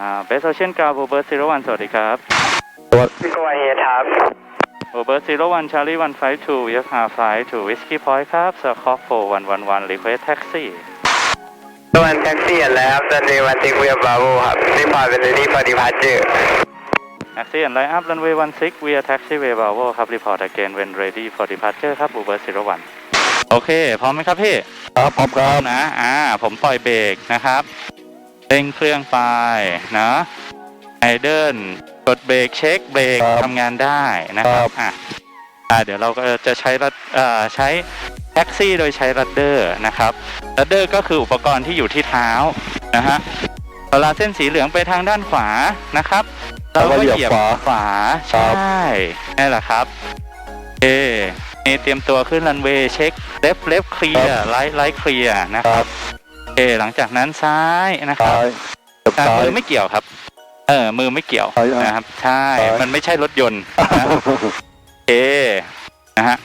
อ่าเบสโอเชียนกราฟเบอร์ซีโรวันสวัสดีครับพี่กวาเฮครับเบอร์ซีโรวันชาร์ลีวันไฟทูเอฟฮาไฟทูวิสกี้พอยต์ครับสคอฟโฟวันวันวันรีเควสแท็กซี่ตัววันแท็กซี่แล้วซันเดย์วันติกเวียบาโวครับรีพอร์ตเป็นรีพอร์ตดีพาร์เจอร์แท็กซี่ไลน์อัพรันเวย์วันซิกเวียแท็กซี่เวย์บาวครับรีพอร์ต again when ready for departure ครับเบอร์ซีโรวันโอเค พร้อมไหมครับพี่ ครับพร้อมครับนะ อ่า ผมปล่อยเบรกนะครับ เร่งเครื่องไปนะไอเดิลกดเบรกเช็คเบรกครับทำงานได้นะครับอะอ่าเดี๋ยวเราก็จะใช้รัดอ่าใช้แท็กซี่โดยใช้รัดเดอร์นะครับรัดเดอร์ก็คืออุปกรณ์ที่อยู่ที่เท้านะฮะเวลาเส้นสีเหลืองไปทางด้านขวานะครับ เราก็เหยียบขวาครัใช่บนี่แหละครับโอเคนี่เตรียมตัวขึ้นรันเวย์เช็คเลฟเลฟเคลียร์ไลท์ไลท์เคลียร์นะคครัรับบโอเค หลังจากนั้นซ้ายนะครับซ้ายเก็บอ่าซ้าย มือไม่เกี่ยวครับ เออ มือไม่เกี่ยวซ้ายอะนะครับ ใช่ ซ้าย มันไม่ใช่รถยนต์นะโอเคนะฮะ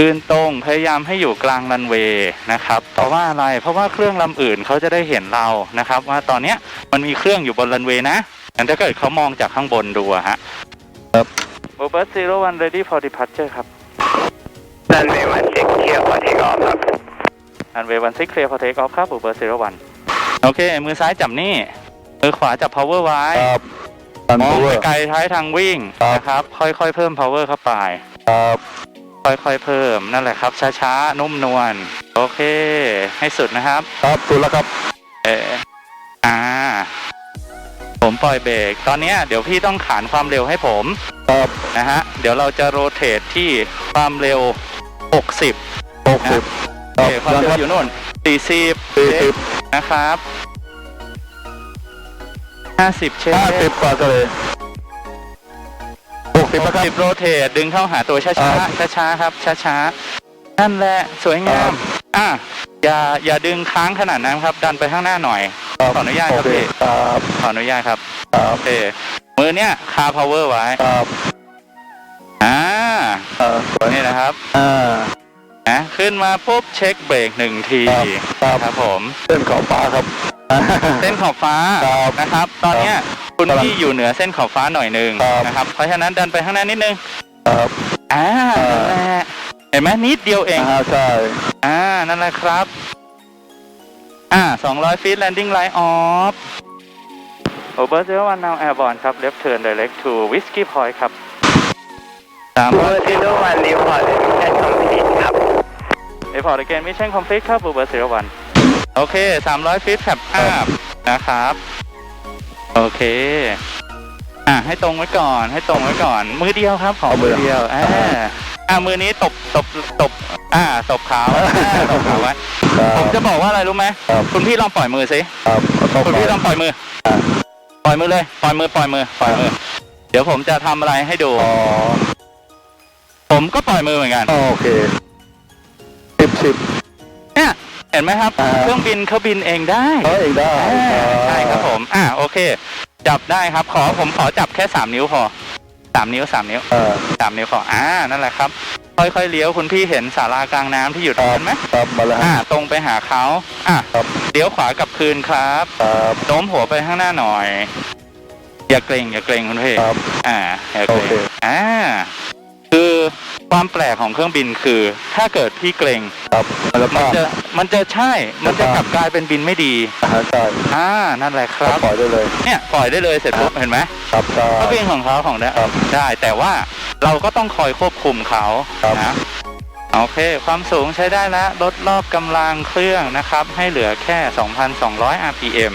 ยืนตรงพยายามให้อยู่กลางรันเวย์นะครับ เพราะว่าอะไร เพราะว่าเครื่องลำอื่นเขาจะได้เห็นเรานะครับ ว่าตอนเนี้ยมันมีเครื่องอยู่บนรันเวย์นะแต่ถ้าเกิดเขามองจากข้างบนดูอะฮะครับโอเบอร์ซีโร่วัน ready for departure ครับซันเดย์วันติกเทียบพอร์ตเทคออฟครับ รันเวย์วันซิกเคลียร์พอเทคออฟครับโอเบอร์ซีโร่วันโอเค มือซ้ายจับนี่ มือขวาจับ power ไว้ครับตันมองเวอไปร์ไกลท้ายทางวิ่งครับนะครับ ค่อยๆเพิ่ม power เข้าไปครับค่อยๆเพิ่มนั่นแหละครับ ช้าๆ นุ่มนวลโอเค ให้สุดนะครับ ครับสุดแล้วครับ เอออ่า ผมปล่อยเบรกตอนเนี้ยเดี๋ยวพี่ต้องขานความเร็วให้ผมครับนะฮะ เดี๋ยวเราจะโรเตทที่ความเร็ว 60หกสิบ โอคเครับความเร็วอยู่นู่น40สี่สิบนะครับ50 เช่นห้าสิบกว่าเลยหกสิบแล้วครับสิบโรเทตดึงเข้าหาตัวช้าครัช้าช้าช้าๆครับช้าช้าๆนั่นแหละสวยงามอะอย่าอย่าดึงค้างขนาดนั้นครับ ดันไปข้างหน้าหน่อยครับขออนุญาตครับโอเคพี่ ครับขออนุญาตครับครับโอเคมือเนี้ยคาพาวเวอร์ไว้ครับอ่าเออสวยนี่นะครับ อ่า นะขึ้นมาปุ๊บเช็คเบรกหนึ่งทีครับครับครับผมเส้นขอบฟ้าครับ เส้นขอบฟ้าครับนะครับ ตอนเนี้ยคุณครับพี่อยู่เหนือเส้นขอบฟ้าหน่อยหนึ่งครับนะครับ เพราะฉะนั้นดันไปข้างหน้านิดนึงครับอ่าครับนั่นแหละเห็นไหมนิดเดียวเองอ่าใช่อ่านั่นแหละครับ อ่า200 feet landing line off over 01 now airborne ครับ left turn direct to whiskey point ครับเวอร์ซิโดวันรีพอร์ตแอดคอมพลีทครับ 3 report again mission complete ครับ over 01โอเค 300 feet cap up นะครับ โอเค อ่าให้ตรงไว้ก่อน ให้ตรงไว้ก่อน มือเดียวครับ ขอมือเดียวอ่าอ่ามือนี้ตบตบตบอ่าตบขาไว้อ่าตบขาไว้ครัผมบจะบอกว่าอะไรรู้ไหมครับคุณพี่ลองปล่อยมือสิครับเอาคุณไปพี่ลองปล่อยมืออ่าปล่อยมือเลย ปล่อยมือ ปล่อยมือ ปล่อยมือ เดี๋ยวผมจะทำอะไรให้ดูอ๋อผมก็ปล่อยมือเหมือนกัน โอเค สิบสิบ เนี่ยเห็นไหมครับ อ่า เครื่องบินเขาบินเองได้เขาเองได้อ่าใช่ครับผม อ่าโอเค จับได้ครับ ขอผมขอจับแค่สามนิ้วพอสามนิ้วสามนิ้วเออสามนิ้วพออ่านั่นแหละครับ ค่อยๆเลี้ยวคุณพี่เห็นศาลากลางน้ำที่อยู่ตรงนั้นไหมครับมาแล้วอ่า ฮะ ตรงไปหาเขาอ่าครับ เลี้ยวขวากลับคืนครับครับโน้มหัวไปข้างหน้าหน่อย อย่าเกรงอย่าเกรงคุณพี่ครับ อ่าอย่าเกรโองเค อ่าคือ ความแปลกของเครื่องบินคือ ถ้าเกิดพี่เกรงครับแล้วก็มันจะมันจะใช่ มันจะกลับกลายเป็นบินไม่ดีอาหารใช่อ่านั่นแหละครับปล่อยได้เลย เนี่ยปล่อยได้เลยเสร็จปุ๊บเห็นไหมครับใช่ก็บินของเขาของได้ครับได้ แต่ว่าเราก็ต้องคอยควบคุมเขาครับ นะโอเค ความสูงใช้ได้แล้วลดรอบกำลังเครื่องนะครับ ให้เหลือแค่ 2,200 rpm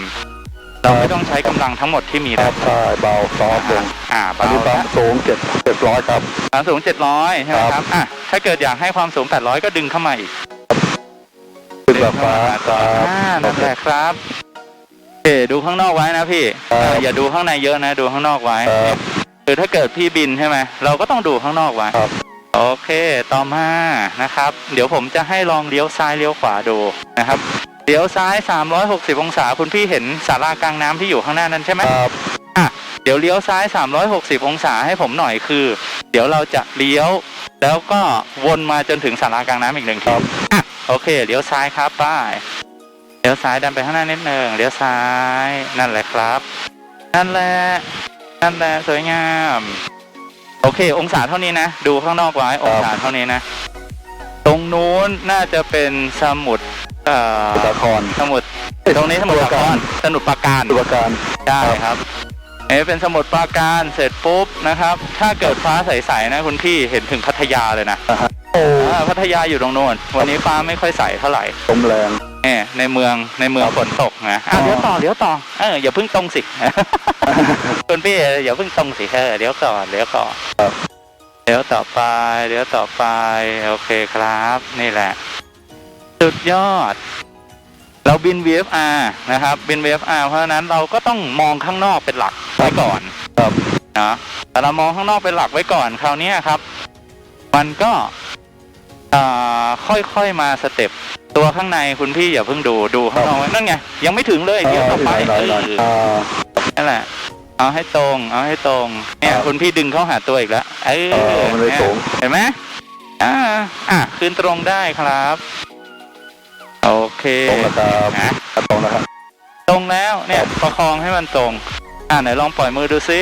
เราไม่ต้องใช้กำลังทั้งหมดที่มีคแล้รัวบใช่เบาซอฟต์ลงอ่าอันเบานี้ควาแล้มวสูงเจ็ดเจ็ดร้อยครับความสูง700ใช่ไหมคครัรับบอะถ้าเกิดอยากให้ความสูง800ก็ดึงเข้ามาอีกขึ้นแบบฟ้าครับอ่านั่นแหละครับโอเคดูข้างนอกไว้นะพี่ครับอ่าอย่าดูข้างในเยอะนะดูข้างนอกไว้ครับคือถ้าเกิดพี่บินใช่ไหมเราก็ต้องดูข้างนอกไว้ครับโอเค ต่อมานะครับ เดี๋ยวผมจะให้ลองเลี้ยวซ้ายเลี้ยวขวาดูนะครับ เลี้ยวซ้าย 360 องศาคุณพี่เห็นศาลากลางน้ำที่อยู่ข้างหน้านั้นใช่ไหมครับอะเดี๋ยวเลี้ยวซ้าย 360 องศาให้ผมหน่อยคือ เดี๋ยวเราจะเลี้ยว แล้วก็วนมาจนถึงศาลากลางน้ำอีกหนึ่งทีอะโอเคเลี้ยวซ้ายครับป้ายเลี้ยวซ้ายดันไปข้างหน้านิดหนึ่งเลี้ยวซ้ายนั่นแหละครับ นั่นแหละนั่นแหละสวยงาม โอเค องศาเท่านี้นะ ดูข้างนอกไว้องศาเท่านี้นะ ตรงนู้นน่าจะเป็นสมุด เอ่อสาคร สมุดตรงนี้สมุดปราการสมุดปราการตุลาการ ได้ครับเอ๊ะเป็นสมุดปราการเสร็จปุ๊บนะครับ ถ้าเกิดฟ้าใสๆนะคุณพี่เห็นถึงพัทยาเลยนะอ่าฮะโอ้อ่าพัทยาอยู่ตรงโน้นวันนี้ฟ้าไม่ค่อยใสเท่าไหร่ลมแรงเน่ในเมืองในเมืองฝนตกนะอะอ๋อเดี๋ยวต่อเดี๋ยวต่อเอออย่าเพิ่งตรงสิ คุณพี่อย่าเพิ่งตรงสิเออเดี๋ยวก่อนเดี๋ยวก่อนครับ เดี๋ยวต่อไปเดี๋ยวต่อไปโอเคครับ นี่แหละ สุดยอด เราบิน VFR นะครับบิน VFR เพราะฉะนั้นเราก็ต้องมองข้างนอกเป็นหลักไว้ก่อนครับนะแต่เรามองข้างนอกเป็นหลักไว้ก่อนคราวเนี้ยครับ มันก็อ่าค่อยๆมาสเต็ปตัวข้างในคุณพี่อย่าเพิ่งดูดูข้างนอกไว้นั่นไงยังไม่ถึงเลยเดี๋ยวต่อไปหน่อยหน่อยเอออ่านั่นแหละ เอาให้ตรง เอาให้ตรง เนี่ยครับคุณพี่ดึงเข้าหาตัวอีกแล้วเอเอออมันเลยเนี่ยสูงเห็นไหมอ่าอะคืนตรงได้ครับ โอเคตรงแล้วครับนะตรงแล้วครับ ตรงแล้วเนี่ยประคองให้มันตรง อ่าไหนลองปล่อยมือดูซิ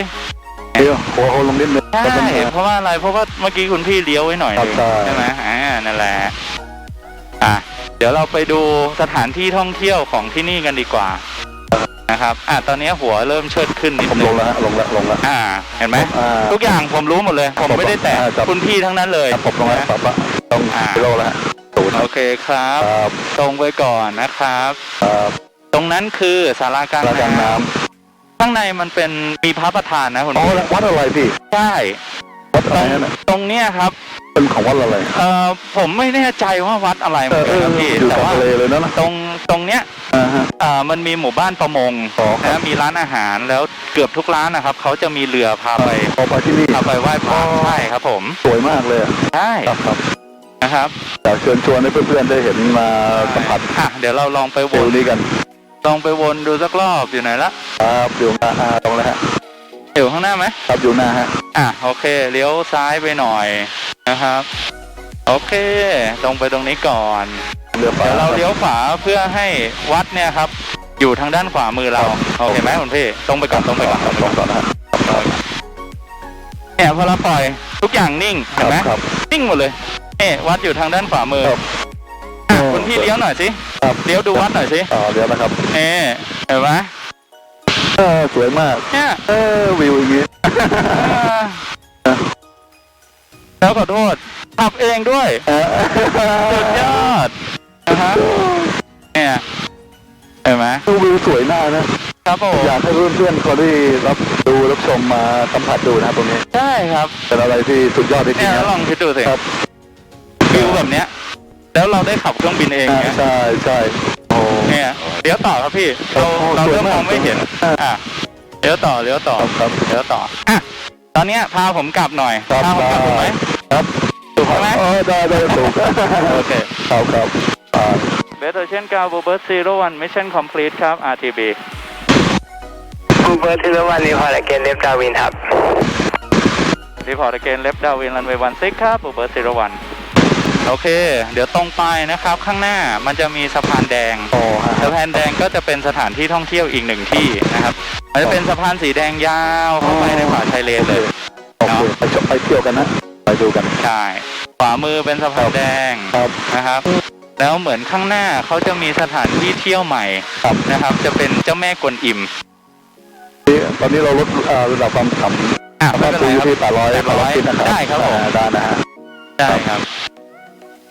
เดี๋ยวหัวโคลงนิดนึงใช่แล้วก็เพราะว่าอะไรเพราะว่าเมื่อกี้คุณพี่เลี้ยวไว้หน่อยหนึงครับใช่ใช่ไหมอ่านั่นแหละอะเดี๋ยวเราไปดูสถานที่ท่องเที่ยวของที่นี่กันดีกว่านะครับอะตอนนี้หัวเริ่มเชิดขึ้นนิดผมนึลงงแล้วฮะลงแล้วลงแล้วอ่า เห็นไหมอ่าทุกอย่างผมรู้หมดเลย ผมไม่ได้แตะอ่าครับคุณพี่ทั้งนั้นเลยครับผมลงแล้วนะครับละต้องอ่ากิโลแล้วฮะศูนย์ โอเคครับ ครับ ตรงไปก่อนนะครับ ครับตรงนั้นคือศาลากลางระดังน้น้ำข้างในมันเป็นมีพระประธานนะคุณำอ๋อพี่แล้ววัดอะไรพี่ใช่วัดตอะไรรงนั่นน่ะตรงเนี้ยครับเป็นของวัดอะไรเอ่อผมไม่แน่ใจว่าวัดอะไรเหเอมืออนเอกันอครับพี่อยู่แต่กับว่าทะเลเลยนะนะตรงตรงเนี้ยอ่าฮะอ่ามันมีหมู่บ้านประมงอ๋อครับ นะมีร้านอาหารแล้วเกือบทุกร้านนะครับเขาจะมีเรือพาไปพอไปที่นี่พาไปไหว้พระอ๋อใช่ครับผม สวยมากเลยอะใช่ ครับครับ นะครับอยากเชิญชวนให้เพื่อนๆได้เห็นมาสัมผัสอะเดี๋ยวเราลองไปวฟิลนนี้กันลองไปวนดูสักรอบอยู่ไหนละครับอยู่หน้าฮะตรงแล้วฮะอยู่ข้างหน้าไหมครับอยู่หน้าฮะอะโอเคเลี้ยวซ้ายไปหน่อยนะครับ โอเค ตรงไปตรงนี้ก่อน เรือฟ้าเดี๋ยวเราเลี้ยวขวาเพื่อให้วัดเนี่ยครับ อยู่ทางด้านขวามือเราโอเคไหมคุณพี่ตรงไปก่อนตรงไปก่อนตรงไปลก่องนก่อนนะฮะเนี่ยพอเราปล่อยทุกอย่างนิ่งคเห็นรับไหมครับนิ่งหมดเลยเนี่ยวัดอยู่ทางด้านขวามือครับอะคุณพี่เลี้ยวหน่อยสิครับเลี้ยวดูวัดหน่อยสิต่อเดี๋ยวนะครับเอ๊ะเห็นไหมเออสวยมากเนี่ยเออวิวอย่างนี้อ่าแล้วขอโทษขับเองด้วยเออสุดยอดนะฮะเนี่ยเห็นไหมดูวิวสวยมากนะครับผมอยากให้เพื่อนๆเขาได้รับดูรับชมมาสัมผัสดูนะครับตรงนี้ใช่ครับเป็นอะไรที่สุดยอดจริเนี่งยๆแล้วนะลองคิดดูสิครับวิว แบบเนี้ย แล้วเราได้ขับเครื่องบินเองอ่าเนี่ยใช่ใช่โอ้ เนี่ยเดี๋ยวต่อครับพี่เราโอ้เราสวยเริ่มมากมองไม่เห็นอ่าอะเดี๋ยวต่อเดี๋ยวต่อครับครับ เดี๋ยวต่ออะตอนเนี้ยพาผมกลับหน่อยครับ พาผมกลับถูกไหม ครับถูกไหม เออได้ได้ถูกโอเค ครับครับอ่าเบสเช่นกาวบูเบิร์ตซีโร่วันมิชชั่นคอมพลีทครับ RTB บูเบอร์ทีละวันนี้พอละเกนเล็บดาวินครับรีพอร์ตเกนเลฟดาวินรันเวย์วันซิกครับบูเบิร์ตซี โร่วันโอเค เดี๋ยวตรงไปนะครับข้างหน้ามันจะมีสะพานแดงโอ้ฮะสะพานแดงก็จะเป็นสถานที่ท่องเที่ยวอีกหนึ่งที่นะครับมันจะเป็นสะพานสีแดงยาวเข้าไปในป่าชายเลนเลยโอเคไปชมไปเที่ยวกันนะ ไปดูกันใช่ขวามือเป็นสะพานแดงครับนะครับ แล้วเหมือนข้างหน้าเขาจะมีสถานที่เที่ยวใหม่ครับนะครับ จะเป็นเจ้าแม่กวนอิมนี่ตอนนี้เราลดอ่าระดับความขำอะสาไม่มารถเป็นดูไรครับที่แปดร้อย800ฟิตนะครับได้ครับผมอ่าได้นะฮะได้ครับ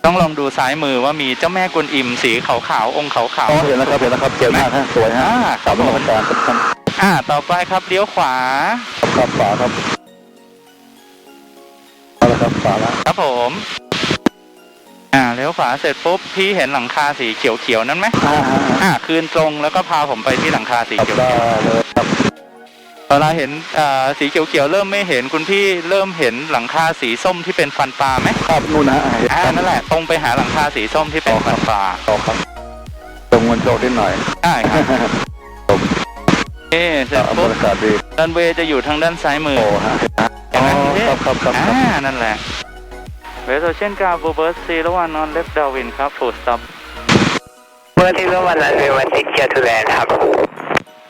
ต้องลองดูซ้ายมือว่ามีเจ้าแม่กวนอิมสีขาวๆองค์ขาวอ๋อเห็นแล้วครับเห็นแล้วครับสวยมากฮะสวยฮะอ่าคกรัลับบผมมาการครับครับๆอ่า ต่อไปครับเลี้ยวขวา ครับฝาครับเอาละครับฝาละครับผม อ่าเลี้ยวขวาเสร็จปุ๊บพี่เห็นหลังคาสีเขียวๆนั้นไหมอ่าฮะอ่าคืนตรงแล้วก็พาผมไปที่หลังคาสีครับเขียวได้เลยครับๆ เวลาเห็นอ่าสีเขียวๆเริ่มไม่เห็นคุณพี่เริ่มเห็นหลังคาสีส้มที่เป็นฟันปลาไหมครับนู่นนะฮะเห็นอ่าครับนั่นแหละตรงไปหาหลังคาสีส้มที่เป็นฟันปลาต่อครับตรงวันโจนิดหน่อยได้ครับเอ๊เสร็จบรปุ๊บรยากาศดีรันเวย์จะอยู่ทางด้านซ้ายมือโอ้ฮะเห็นไหมอ๋อครับครับครับครับอ่านั่นแหละเวสเช่นกาบูเบิร์ตซีระหว่างนอนเล็บดาวินครับฟูดสต็อปเบอร์ทีละวันรันเวย์วันซิกเกียร์ทูแลนด์ครับ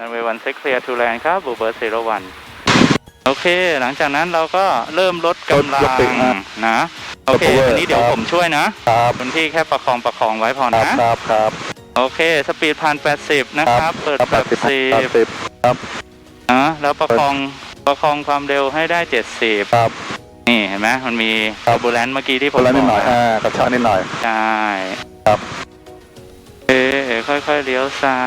รันเวย์วันเซ็กเคลียร์ทูแลนด์ครับบูเบิร์ตซีโรวันโอเค หลังจากนั้นเราก็เริ่มลดกำลัลดปีกงนะนะโอเคลด power อันนี้เดี๋ยวครับผมช่วยนะครับคุณพี่แค่ประคองประคองไว้พอครับนะครับครับโอเค สปีดพันแปดสิบนะครับ เปิดครับแบแปบดสิบสิแปดบสิบครับนะแล้วประคองประคองความเร็วให้ได้เจ็ดสิบครับนี่เห็นไหมมันมีครับบูแลนเมื่อกี้ที่ผคนมละนิดหน่อยบกอ่ากระชากนิดหน่อยใช่ครับเอ๊ค่อยๆเลี้ยวซ้า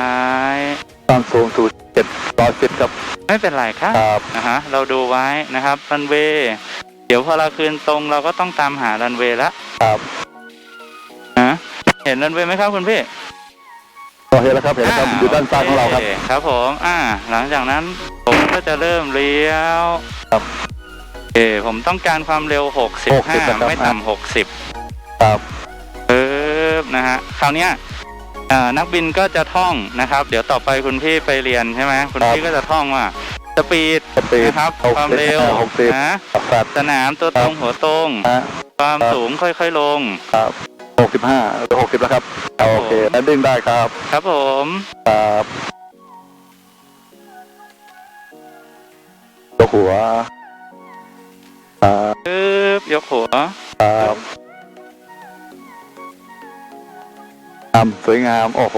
ย ความสูงสู่เจ็ดร้อยฟิตครับ ไม่เป็นไรครับครับนะฮะเราดูไว้นะครับรันเวย์เดี๋ยวพอเราคืนตรงเราก็ต้องตามหารันเวย์ละครับนะเห็นรันเวย์ไหมครับคุณพี่โอเคแล้วครับเห็นแล้วครับอยู่ด้านซ้ายของเราครับโอครับผมอ่า หลังจากนั้นผมก็จะเริ่มเลี้ยวครับโอเคผมต้องการความเร็ว 60นะครับ65ไม่ต่ำ60 ครับ ปึ๊บนะฮะคราวเนี้ยอ่า นักบินก็จะท่องนะครับ เดี๋ยวต่อไปคุณพี่ไปเรียนใช่ไหมคุณพี่ก็จะท่องว่าสปีดสปีดนะครับหกความสิบเร็วหกสิบนะครับสนามตัวตรงหัวตรงฮะความครับสูงค่อยๆลงครับหกสิบห้าหกสิบแล้วครับเอาโอเคผมแล้วดึงได้ครับ ครับผม ครับยกหัว ครับปึ๊บยกหัว ครับามสวยงาม โอ้โห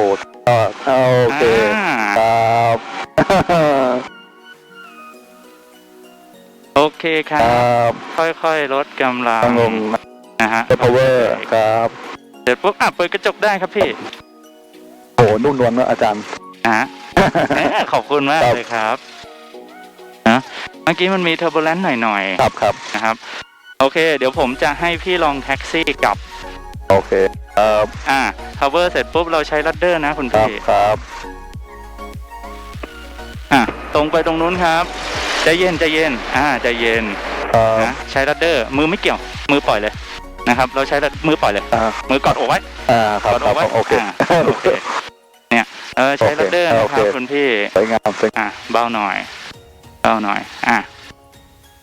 ก็โอเคอ่าครับ โอเคคครัรบับค่อยๆ ลดกำลังตั้งลงนะฮะเ power ครับ เสร็จปุ๊บอะเปิดกระจกได้ครับพี่โอ้โหนุ่มนวลเนอะอาจารย์ นะฮะ แหมขอบคุณมากครับ เลยครับนะเมื่อกี้มันมีเทอร์โบแลนซ์หน่อยครับครับ ๆนะครับ โอเค เดี๋ยวผมจะให้พี่ลองแท็กซี่กลับโอเค ครับอ่า cover เสร็จปุ๊บเราใช้ลัดเดอร์นะคุณครับพี่ ครับอะตรงไปตรงนู้นครับ ใจเย็นใจเย็น อ่าใจเย็นครับนะใช้ลัดเดอร์ มือไม่เกี่ยว มือปล่อยเลยนะครับ เราใช้ลัดมือปล่อยเลย อ่ามือกอดอกไว้ อ่าครับกอดคอรักบไว้โอเค อ่าโอเค เนี่ย เออใช้โอเคลัดเดอร์นะโอคเครับคุณพี่ สวยงามสวยงามอะเบาหน่อยเบาหน่อย อะ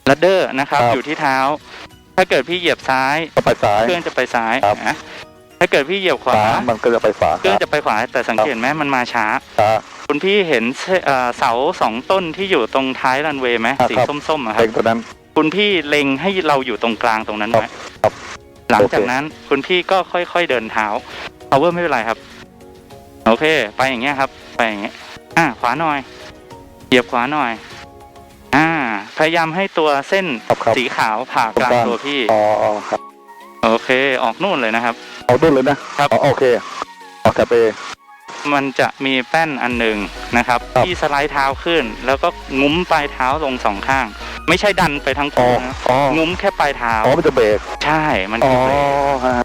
ลัดเดอร์นะครับ ครับ อยู่ที่เท้า ถ้าเกิดพี่เหยียบซ้าย ก็ไปซ้าย เครื่องจะไปซ้ายครับ นะ ถ้าเกิดพี่เหยียบขวาขวา มันก็จะไปขวาเครื่องจะไปขวาแต่สังเกตไหมมันมาช้าครับคุณพี่เห็นเสเอ่อเสาสองต้นที่อยู่ตรงท้ายรันเวย์ไหมครับสีครับส้มๆอะคเพรัลบงตัวนั้น คุณพี่เล็งให้เราอยู่ตรงกลางตรงนั้นไว้ครับ หลังจากโอเคนั้นคุณพี่ก็ค่อยๆเดินเท้า power ไม่เป็นไรครับ โอเค ไปอย่างเงี้ยครับ ไปอย่างเงี้ย อ่า ขวาหน่อย เหยียบขวาหน่อย อ่า พยายามให้ตัวเส้นครับครับสีขาวผ่ากลางตรงกลางตัวพี่ อ๋ออ๋อครับ โอเค ออกนู่นเลยนะครับ เอาดุนเลยนะครับ อ๋อโอเคออกแถบเอ มันจะมีแป้นอันหนึ่งนะครับ ครับ ที่สไลด์เท้าขึ้น แล้วก็งุ้มปลายเท้าลงสองข้าง ไม่ใช่ดันไปทั้งอ๋อคู่นะอ๋องุ้มแค่ปลายเท้า อ๋อมันจะเบรกใช่มันอ๋อคือเบรกฮะ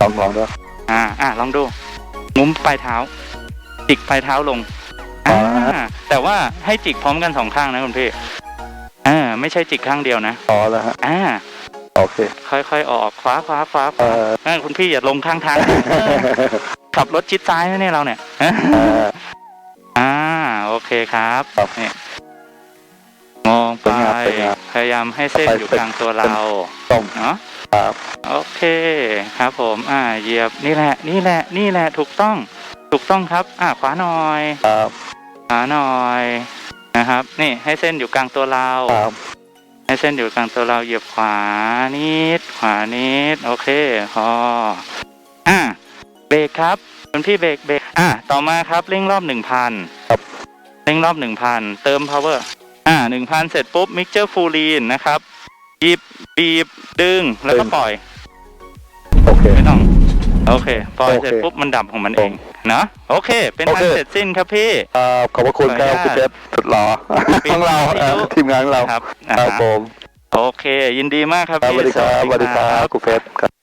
ลองลองดูอ่าอ่าลองดูงุ้มปลายเท้า จิกปลายเท้าลงอ๋อ่าอแต่ว่าให้จิกพร้อมกันสองข้างนะคุณพี่อ่าไม่ใช่จิกข้างเดียวนะ อ๋อแล้วฮะอ่า โอเค ค่อยๆออกขวาขวาขวาขเอวาออ่าคุณพี่อย่าลงข้างทาง ขับรถชิดซ้ายนะเนี่ยเราเนี่ย เออ อ่าโอเคครับครับเนี่ยมองไปสวยงามสวยงามพยายามให้เส้นไปอยู่ไปกลางตัวเราตรงเนาะครับ โอเคครับผม อ่าเหยียบนี่แหละ นี่แหละ นี่แหละถูกต้อง ถูกต้องครับ อ่าขวาหน่อยครับขวาหน่อยนะครับ นี่ให้เส้นอยู่กลางตัวเรา ครับ ให้เส้นอยู่กลางตัวเราเหยียบขวานิด ขวานิด โอเคพออ่าเบรกครับคุณพี่เบรกเบรกอ่าต่อมาครับเร่งรอบหนึ่งพันครับเร่งรอบหนึ่งพันเติม power อ่าหนึ่งพันเสร็จปุ๊บมิกเจอร์ฟูลีนนะครับบีบบีบดึงแล้วก็ปล่อย โอเค ไม่ต้อง โอเค ปล่อยโอเคเสร็จปุ๊บมันดับของมันเอง เนาะโอเค เป็นโออัเคนเสร็จสิ้นครับพี่ ครับขอบพระคุณครัขออนุญาตบคุณเจษสุดหล่อปิดของเราวิทยุเอ่อทีมงานของเราครับครับอ่าผมโอเค ยินดีมากครับครับสพี่วัสดีครับสวัสดีครับคุณเฟสครับ